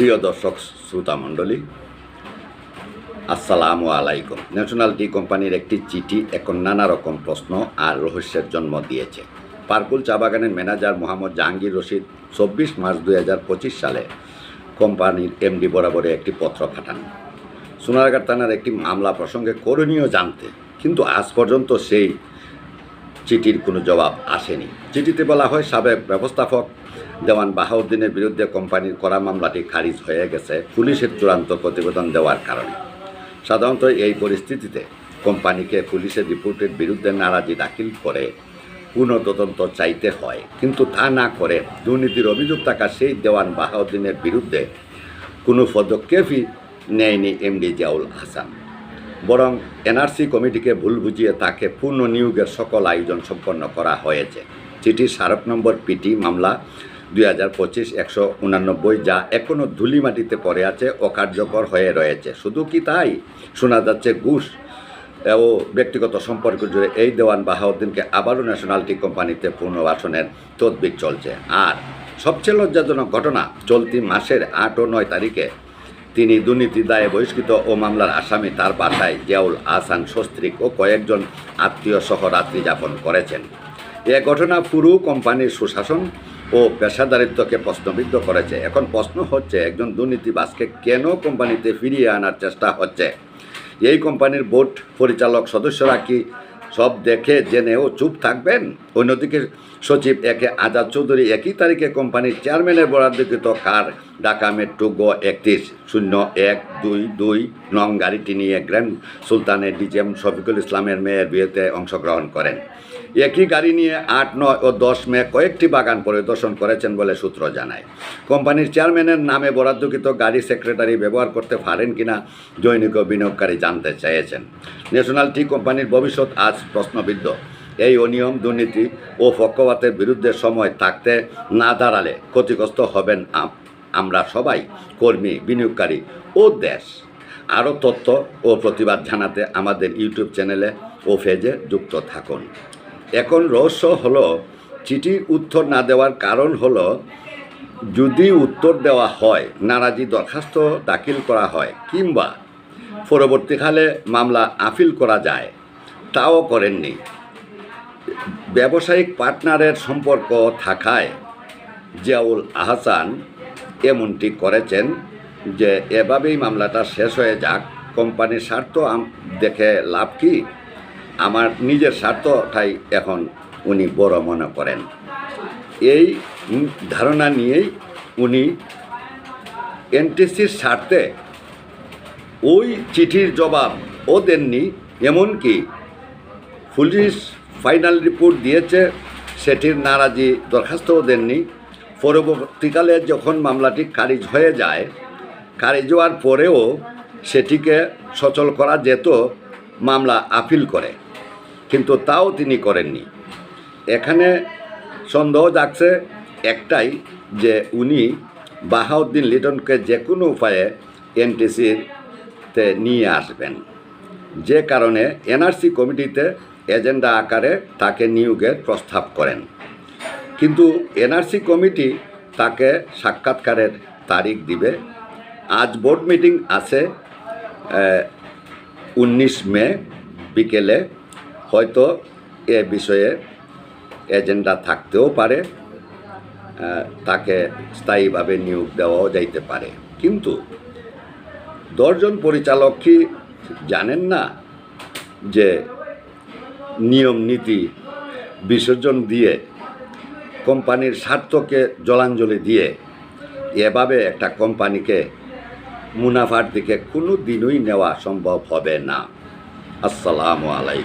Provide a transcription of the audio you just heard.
প্রিয় দর্শক, শ্রোতা মণ্ডলী, আসসালামু আলাইকুম। ন্যাশনাল টি কোম্পানির একটি চিঠি এখন নানা রকম প্রশ্ন আর রহস্যের জন্ম দিয়েছে। পার্কুল চা বাগানের ম্যানেজার মোহাম্মদ জাহাঙ্গীর রশিদ চব্বিশ মার্চ দুই হাজার পঁচিশ সালে কোম্পানির এমডি বরাবরে একটি পত্র পাঠান। সোনারগাঁ থানার একটি মামলা প্রসঙ্গে করণীয় জানতে, কিন্তু আজ পর্যন্ত সেই চিঠির কোনো জবাব আসেনি। চিঠিতে বলা হয়, সাবেক ব্যবস্থাপক দেওয়ান বাহাউদ্দিনের বিরুদ্ধে কোম্পানির করা মামলাটি খারিজ হয়ে গেছে পুলিশের চূড়ান্ত প্রতিবেদন দেওয়ার কারণে। সাধারণত এই পরিস্থিতিতে কোম্পানিকে পুলিশের রিপোর্টের বিরুদ্ধে নারাজি দাখিল করে পুনঃ তদন্ত চাইতে হয়। কিন্তু তা না করে দুর্নীতির অভিযোগ থাকা সেই দেওয়ান বাহাউদ্দিনের বিরুদ্ধে কোনো পদক্ষেপই নেয়নি এমডি জিয়াউল হাসান। বরং এনআরসি কমিটিকে ভুল বুঝিয়ে তাকে পূর্ণ নিয়োগের সকল আয়োজন সম্পন্ন করা হয়েছে। চিঠির স্মারক নম্বর পিটি মামলা দুই হাজার পঁচিশ একশো উনানব্বই যা এখনও ধুলিমাটিতে পড়ে আছে অকার্যকর হয়ে রয়েছে। শুধু কি তাই? শোনা যাচ্ছে ঘুষ ও ব্যক্তিগত সম্পর্ক জুড়ে এই দেওয়ান বাহাউদ্দিনকে আবারও ন্যাশনালিটি কোম্পানিতে পুনর্বাসনের তদবির চলছে। আর সবচেয়ে লজ্জাজনক ঘটনা, চলতি মাসের আট ও নয় তারিখে তিনি দুর্নীতি দায়ে বহিষ্কৃত ও মামলার আসামি তার বাসায় জিয়াউল আহসান সস্ত্রীক ও কয়েকজন আত্মীয় সহ রাত্রি যাপন করেছেন। এ ঘটনা পুরো কোম্পানির সুশাসন ও পেশাদারিত্বকে প্রশ্নবিদ্ধ করেছে। এখন প্রশ্ন হচ্ছে, একজন দুর্নীতিবাসকে কেন কোম্পানিতে ফিরিয়ে আনার চেষ্টা হচ্ছে? এই কোম্পানির বোর্ড পরিচালক সদস্যরা কি সব দেখে জেনেও চুপ থাকবেন? অন্যদিকে সচিব একে আজাদ চৌধুরী একই তারিখে কোম্পানির চেয়ারম্যানের বরাদ্দকৃত কার? ঢাকা মেট্রো গ একত্রিশ, শূন্য এক দুই দুই, নং গাড়িটি নিয়ে গ্র্যান্ড সুলতানের ডিজিএম শফিকুল ইসলামের মেয়ের বিয়েতে অংশগ্রহণ করেন। একই গাড়ি নিয়ে আট, নয় ও দশ মে কয়েকটি বাগান পরিদর্শন করেছেন বলে সূত্র জানায়। কোম্পানির চেয়ারম্যানের নামে বরাদ্দকৃত গাড়ি সেক্রেটারি ব্যবহার করতে পারেন কিনা জৈনিক বিনিয়োগকারী জানতে চেয়েছেন। ন্যাশনাল টি কোম্পানির ভবিষ্যৎ আজ প্রশ্নবিদ্ধ। এই অনিয়ম, দুর্নীতি ও পক্ষপাতের বিরুদ্ধে সময় থাকতে না দাঁড়ালে ক্ষতিগ্রস্ত হবেন আমরা সবাই, কর্মী, বিনিয়োগকারী ও দেশ। আরও তথ্য ও প্রতিবাদ জানাতে আমাদের ইউটিউব চ্যানেলে ও পেজে যুক্ত থাকুন। এখন রহস্য হলো, চিঠির উত্তর না দেওয়ার কারণ হলো, যদি উত্তর দেওয়া হয়, নারাজি দরখাস্ত দাখিল করা হয়, কিংবা পরবর্তীকালে মামলা আপিল করা যায়, তাও করেননি। ব্যবসায়িক পার্টনারের সম্পর্ক থাকায় জিয়াউল আহসান এমনটি করেছেন যে, এভাবেই মামলাটা শেষ হয়ে যাক, কোম্পানির স্বার্থ দেখে লাভ কি? আমার নিজের স্বার্থটাই এখন উনি বড় মনে করেন। এই ধারণা নিয়েই উনি এনটিসির স্বার্থে ওই চিঠির জবাব ও দেননি, এমনকি পুলিশ ফাইনাল রিপোর্ট দিয়েছে, সেটির নারাজি দরখাস্তও দেননি। পরবর্তীকালে যখন মামলাটি খারিজ হয়ে যায়, খারিজ হওয়ার পরেও সেটিকে সচল করা যেত মামলা আপিল করে। কিন্তু তাও তিনি করেননি। এখানে সন্দেহ জাগছে একটাই যে উনি বাহাউদ্দিন লিটনকে যে কোনো উপায়ে এনটিসির তে নিয়ে আসবেন। যে কারণে এনআরসি কমিটিতে এজেন্ডা আকারে তাকে নিয়োগের প্রস্তাব করেন। কিন্তু এনআরসি কমিটি তাকে সাক্ষাৎকারের তারিখ দিবে। আজ বোর্ড মিটিং আছে উনিশ মে বিকেলে। হয়তো এ বিষয়ে এজেন্ডা থাকতেও পারে তাকে স্থায়ীভাবে নিয়োগ দেওয়াও যাইতে পারে। কিন্তু দশজন পরিচালক কি জানেন না যে নিয়ম নীতি বিসর্জন দিয়ে, কোম্পানির স্বার্থকে জলাঞ্জলি দিয়ে এভাবে একটা কোম্পানিকে মুনাফার দিকে কোনো দিনই নেওয়া সম্ভব হবে না। আসসালামু আলাইকুম।